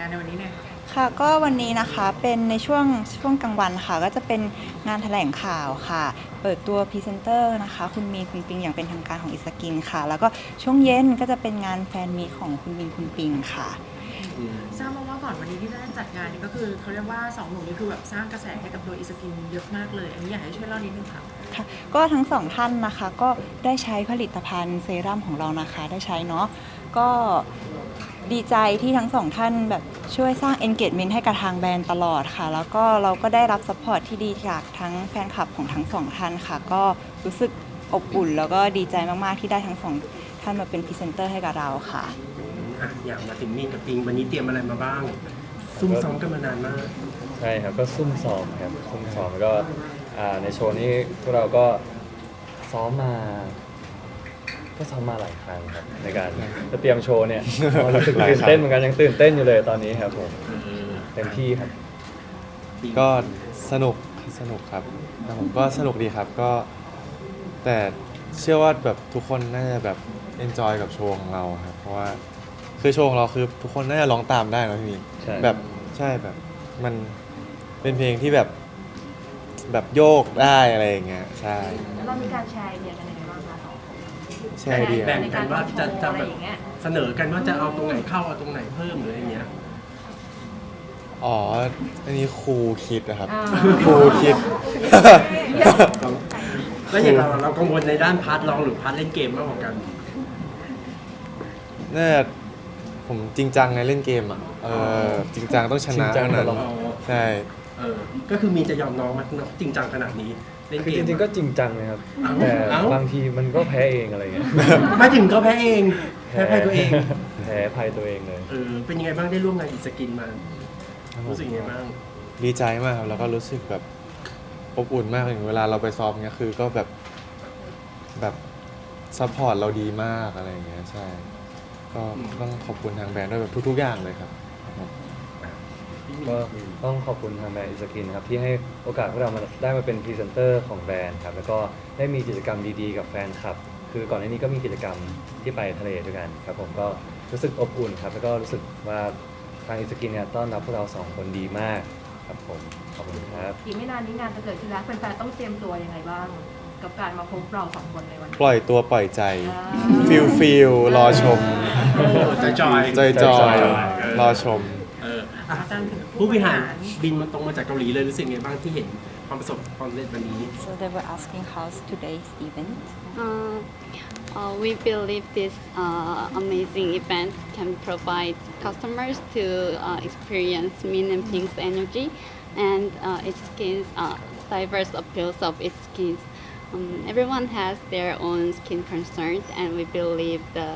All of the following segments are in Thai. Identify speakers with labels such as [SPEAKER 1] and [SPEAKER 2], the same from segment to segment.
[SPEAKER 1] งานในวันนี้เนี่ยค่ะ
[SPEAKER 2] ค่ะก็วันนี้นะคะเป็นในช่วงช่วงกลางวันค่ะ ก็จะเป็นงานแถลงข่าวค่ะ เปิดตัวพรีเซนเตอร์นะคะ คุณมีนคุณปิงอย่างเป็นทางการของอิสกินค่ะ แล้วก็ช่วงเย็นก็จะเป็นงานแฟนมีตของคุณมีนคุณปิงค่ะ
[SPEAKER 1] ทราบมาว่าก่อนวันนี้ที่ได้จัดงานนี่ก็คือเขาเรียกว่าสองหนุ่มนี่คือแบบสร้างกระแสให้กับตัวอีสกินเยอะมากเลย อันนี้อยากให้ช่วยเล่านิดนึงค่ะ
[SPEAKER 2] ค่ะก็ทั้งสองท่านนะคะก็ได้ใช้ผลิตภัณฑ์เซรั่มของเรานะคะได้ใช้เนาะก็ ดีใจที่ทั้งสองท่านแบบช่วยสร้าง engagement ให้กับทางแบรนด์ตลอดค่ะ แล้วก็เราก็ได้รับ support ที่ดีจากทั้งแฟนคลับของทั้งสองท่านค่ะ ก็รู้สึกอบอุ่น แล้วก็ดีใจมาก ๆ ที่ได้ทั้งสองท่านมาเป็นพรีเซนเตอร์ให้กับเราค่ะ
[SPEAKER 3] อะอยากมาถึงมีนกับปิงวันนี้เตรียมอะไรมาบ้าง ซุ่มซ้อมกันมานานมาก
[SPEAKER 4] ใช่ครับก็ซุ่มซ้อมครับซุ่มซ้อมแล้วก็อ่าในโชว์นี้พวกเราก็ซ้อมมา ก็ซ้อมมาหลายครั้งครับในการจะเตรียมโชว์เนี่ยก็รู้สึก
[SPEAKER 5] หลาย
[SPEAKER 4] ตื่น
[SPEAKER 5] ครั้ง
[SPEAKER 4] เต้นเหมือนกันยังตื่นเต้นอยู่เลยตอนนี้ครับผมเต็มที่ครับ
[SPEAKER 5] ก็สนุกสนุกครับแต่ผมก็สนุกดีครับก็ แต่เชื่อว่าแบบทุกคนน่าจะแบบเอนจอยกับโชว์ของเราครับเพราะว่าคือโชว์ของเราคือทุกคนน่าจะร้องตามได้นะพี่มีน
[SPEAKER 4] ใช่
[SPEAKER 5] แบบใช่แบบมันเป็นเพลงที่แบบแบบโยกได้อะไรอย่างเงี้ยใช่
[SPEAKER 6] แล้วเรามีการแชร์ไอเดียกันยังไงบ้างคะสอง คน
[SPEAKER 5] ใช่ไอเดีย
[SPEAKER 3] แบ่งกันว่าจะจะ
[SPEAKER 6] อะไร
[SPEAKER 3] แบบ
[SPEAKER 6] อย่างเงี้ย
[SPEAKER 3] เสนอกันว่าจะเอาตรงไหนเข้าเอาตรงไหนเพิ่มหรืออะไรเงี้ย
[SPEAKER 5] อ๋อ อันนี้ครูคิดนะครับ
[SPEAKER 6] อ่า
[SPEAKER 5] ครูคิด
[SPEAKER 3] แล้วอย่างเราเรากังวลในด้านพาร์ทลองหรือพาร์ทเล่นเกมมากกว่ากัน
[SPEAKER 5] น่าจะผมจริงจังไงเล่นเกมอะ เออจริงจังต้องช
[SPEAKER 4] จริ
[SPEAKER 5] นะ
[SPEAKER 4] งจัง
[SPEAKER 5] เท่านั้น
[SPEAKER 4] ตลอด
[SPEAKER 5] ใช่
[SPEAKER 3] เออ ก็คือมีนจะยอมน้องมาจริงจังขนาดนี้ เล่น
[SPEAKER 4] คือ
[SPEAKER 3] เก
[SPEAKER 4] จ
[SPEAKER 3] ม
[SPEAKER 4] ริงๆก็จริงจังนะครับ
[SPEAKER 3] เอ้า
[SPEAKER 4] แต่
[SPEAKER 3] เอ้า
[SPEAKER 4] บางทีมันก็แพ้เองอะไรเงี้ย
[SPEAKER 3] ไม่ถึงก็แพ้เองแพ้แพ้ตัวเอง
[SPEAKER 4] แพ้ภัยตัวเองเลย
[SPEAKER 3] เออเป็นยังไงบ้างได้ร่วมงานอีสกินมา รู้สึกยังไงบ้าง
[SPEAKER 5] ดีใจมากครับแล้วก็รู้สึกแบบอบอุ่นมากอย่างเวลาเราไปซ้อมเงี้ยคือก็แบบแบบซัพพอร์ตเราดีมากอะไรอย่างเงี้ยใช่ ก็
[SPEAKER 3] อืม
[SPEAKER 5] ต้องขอบคุณทางแบรนด์ด้วยแบบทุกๆอย่างเลยครับ
[SPEAKER 4] ก็ต้องขอบคุณทางแบรนด์อิสกินครับที่ให้โอกาสพวกเรามาได้มาเป็นพรีเซนเตอร์ของแบรนด์ครับแล้วก็ได้มีกิจกรรมดีๆ กับแฟนคลับ คือก่อนหน้านี้ก็มีกิจกรรมที่ไปทะเลด้วยกันครับผมก็รู้สึกอบอุ่นครับแล้วก็รู้สึกว่าทางอิสกินเนี่ยต้อนรับพวกเราสองคนดีมากครับผมขอบคุณครับ
[SPEAKER 6] อีกไม่นานนี้งานจะเกิดขึ้นแล้วแฟนๆต้องเตรียมตัวยังไงบ้าง กับการมาพบเราสองคนในวันนี้
[SPEAKER 5] ปล่อยตัวปล่อยใจ
[SPEAKER 6] อ่า
[SPEAKER 5] ฟิลฟิลรอชม
[SPEAKER 3] จอยจอย
[SPEAKER 5] จอยจอย
[SPEAKER 4] จอย
[SPEAKER 5] รอชม
[SPEAKER 3] เอออ่ะ
[SPEAKER 1] อาจารย์ถึง
[SPEAKER 3] ผู้บริหารบินมาตรงมาจากเกาหลีเลยรู้สึกไงบ้างที่เห็นความประสบความสำเร็จวันนี้
[SPEAKER 2] so they were asking how's today's event
[SPEAKER 7] Uh, uh, we believe this uh, amazing event can provide customers to uh, experience Min and Pink's energy and uh, its skin's uh, diverse appeals of its skins. Um, everyone has their own skin concerns, and we believe the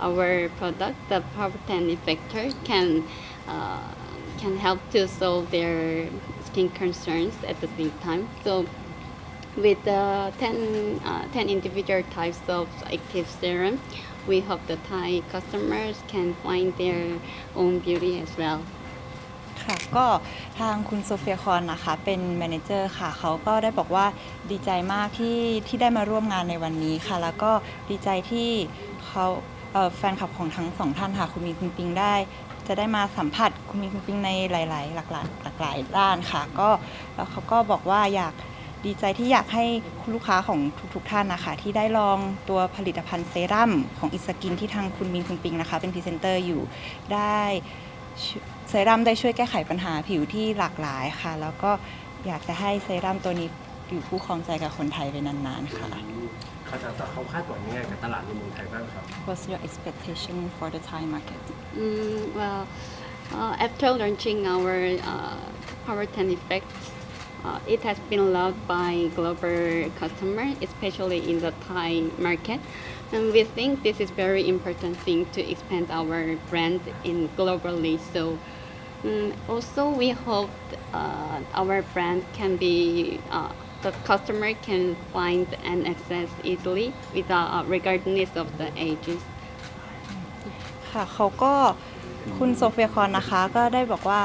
[SPEAKER 7] our product, the Power 10 Effector, can uh, can help to solve their skin concerns at the same time. So with the 10, uh, 10 individual types of active serum, we hope the Thai customers can find their own beauty as well.
[SPEAKER 2] ค่ะก็ทางคุณโซเฟียคอนนะคะเป็นแมเนเจอร์ค่ะเขาก็ได้บอกว่าดีใจมากที่ที่ได้มาร่วมงานในวันนี้ค่ะ แล้วก็ดีใจที่เขาเแฟนคลับของทั้งสองท่านค่ะคุณมีคุณปิงได้ จะได้มาสัมผัสคุณมีคุณปิงในหลาย ๆ หลากหลายหลากหลายด้านค่ะ ก็แล้วเขาก็บอกว่าอยากดีใจที่อยากให้คุณลูกค้าของทุก ๆ ท่านนะคะ ที่ได้ลองตัวผลิตภัณฑ์เซรั่มของอิสกินที่ทางคุณมินคุณปิงนะคะ เป็นพรีเซนเตอร์อยู่ได้เซรั่มได้ช่วยแก้ไขปัญหาผิวที่หลากหลายค่ะ แล้วก็อยากจะให้เซรั่มตัวนี้ อยู่คู่ครองใจกับคนไทยไปนานๆค่ะ
[SPEAKER 3] เขาจะเขาคาดหวังยังไงกับตลาดในเมืองไทยบ้างครับ
[SPEAKER 2] What's your expectation for the Thai market
[SPEAKER 7] Mm, well, uh, after launching our uh, Power 10 Effect, uh, it has been loved by global customers, especially in the Thai market. And we think this is very important thing to expand our brand in globally. So mm, also we hope uh, our brand can be uh, the customer can find and access easily without uh, regardless of the ages.
[SPEAKER 2] ค่ะเขาก็คุณโซเฟียคอนนะคะก็ได้บอกว่า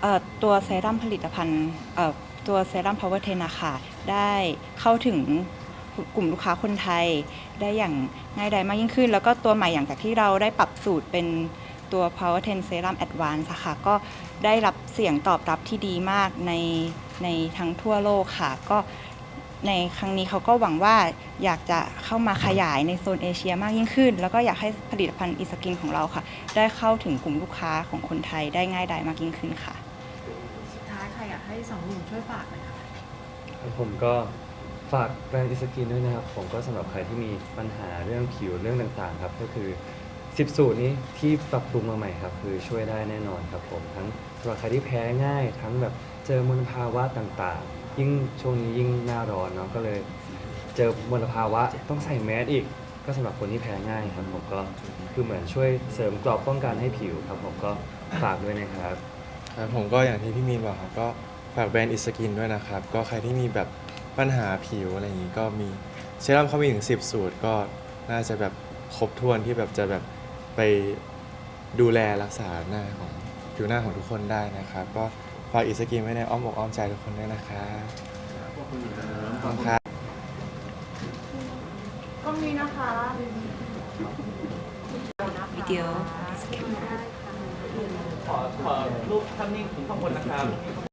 [SPEAKER 2] เอ่อตัวเซรั่มผลิตภัณฑ์เอ่อตัวเซรั่ม Power 10นะคะได้เข้าถึงกลุ่มลูกค้าคนไทยได้อย่างง่ายดายมากยิ่งขึ้น แล้วก็ตัวใหม่อย่างจากที่เราได้ปรับสูตรเป็นตัว Power 10 Serum Advance อะค่ะก็ได้รับเสียงตอบรับที่ดีมากใน ในทั้งทั่วโลกค่ะ ก็ในครั้งนี้เขาก็หวังว่าอยากจะเข้ามาขยายในโซนเอเชียมากยิ่งขึ้น แล้วก็อยากให้ผลิตภัณฑ์อิสกินของเราค่ะ ได้เข้าถึงกลุ่มลูกค้าของคนไทยได้ง่ายดายมากยิ่งขึ้นค่ะ
[SPEAKER 1] สุดท้ายใครอยากให้สองหนุ่มช่วยฝากหน่อยค่ะ
[SPEAKER 4] ผมก็ฝากแบรนด์อิสกินด้วยนะครับ ผมก็สำหรับใครที่มีปัญหาเรื่องผิวเรื่องต่างๆ ครับ ก็คือ 10 สูตรนี้ที่ปรับปรุงมาใหม่ครับ คือช่วยได้แน่นอนครับผมทั้งสำหรับใครที่แพ้ง่าย ทั้งแบบเจอมลภาวะต่างๆ ยิ่งช่วงนี้ยิ่งหน้าร้อนเนาะก็เลยเจอมลภาวะต้องใส่แมสอีก ก็สำหรับคนที่แพ้ง่ายครับผมก็คือเหมือนช่วยเสริมกรอบป้องกันให้ผิวครับผมก็ฝากด้วยนะครับ
[SPEAKER 5] ครับผมก็อย่างที่พี่มีนบอกครับก็ฝากแบรนด์อิสกินด้วยนะครับ ก็ใครที่มีแบบปัญหาผิวอะไรอย่างนี้ก็มีเซรั่มเขามีถึง 10 สูตรก็น่าจะแบบครบถ้วนที่แบบจะแบบ ไปดูแลรักษาหน้าของผิวหน้าของทุกคนได้นะครับ ก็ฝากอิสกินไว้ในอ้อมอกอ้อมใจทุกคนด้วยนะครับขอบคุณครับ
[SPEAKER 2] วิดีโอ
[SPEAKER 8] ขอขอรูปภาพนิ่งข้างบนนะครับขอบคุ
[SPEAKER 9] กท่างภาพนี้นะคะภ